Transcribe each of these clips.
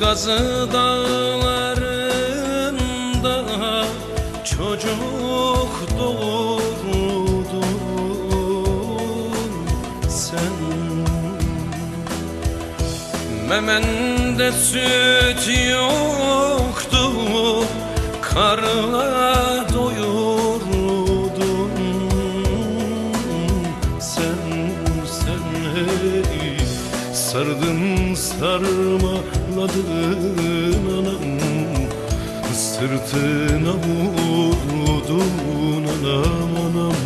gazı dağlarında çocuk doğurdun sen. Memende süt yoktu Karla doyurdun Sen, sen hey Sardın sarmaladın anam Sırtına vurdun anam anam.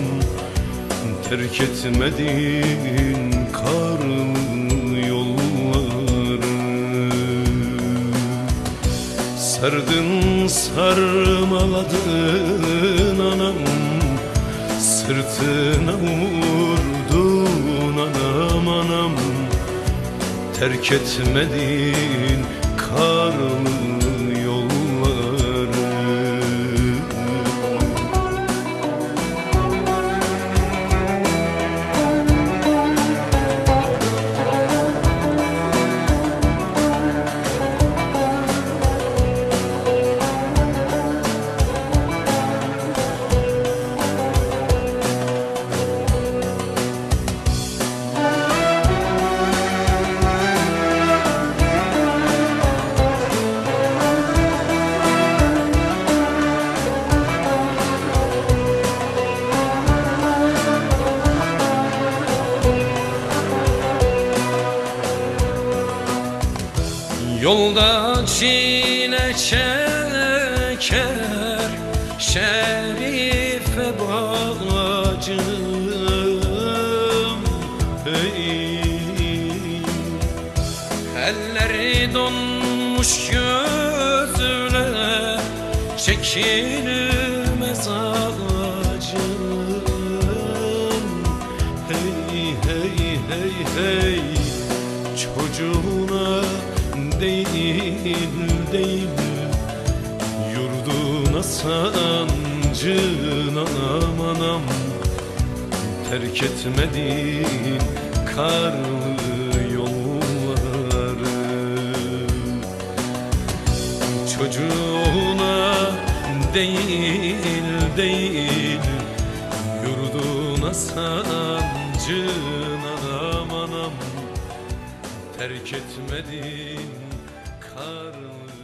Terk etmedin karlı yolları. Sardın sarmaladın anam Sırtına vurdun anam anam Terk etmedin karlı Yolda çile çeker Şerife bacım hey. Elleri donmuş gözüne Çekilmez acım Hey hey hey hey Çocuğuna değil değil. Yurduna sancın anam anam Terk etmedin karlı yolları. Çocuğuna değil değil. Yurduna sancın Terk etmedin karlı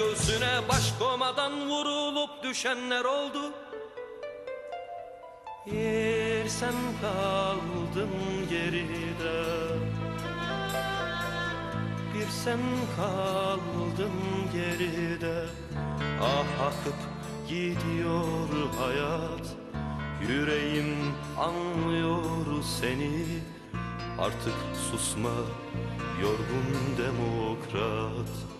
göğsüne baş komadan vurulup düşenler oldu. Yer sen kaldın geride. Bir sen kaldın geride. Ah akıp gidiyor hayat. Yüreğim anlıyor seni. Artık susma yorgun demokrat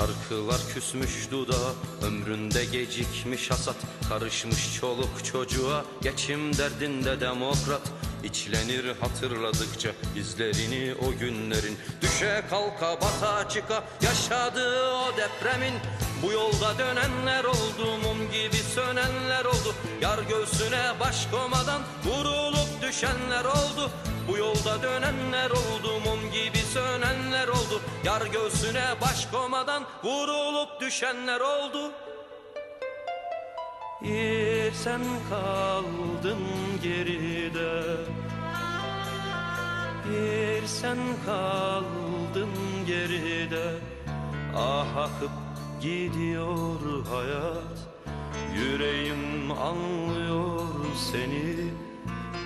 Şarkılar küsmüş dudağa Ömründe gecikmiş hasat. Karışmış çoluk çocuğa Geçim derdinde demokrat. İçlenir hatırladıkça izlerini o günlerin. Düşe kalka bata çıka Yaşadığı o depremin. Bu yolda dönenler oldu Mum gibi sönenler oldu. Yar göğsüne baş komadan Vurulup düşenler oldu. Bu yolda dönenler oldu Mum gibi sönenler oldu. Yar göğsüne baş komadan Vurulup düşenler oldu. Yer sen kaldın geride. Yer sen kaldın geride. Ah akıp gidiyor hayat. Yüreğim anlıyor seni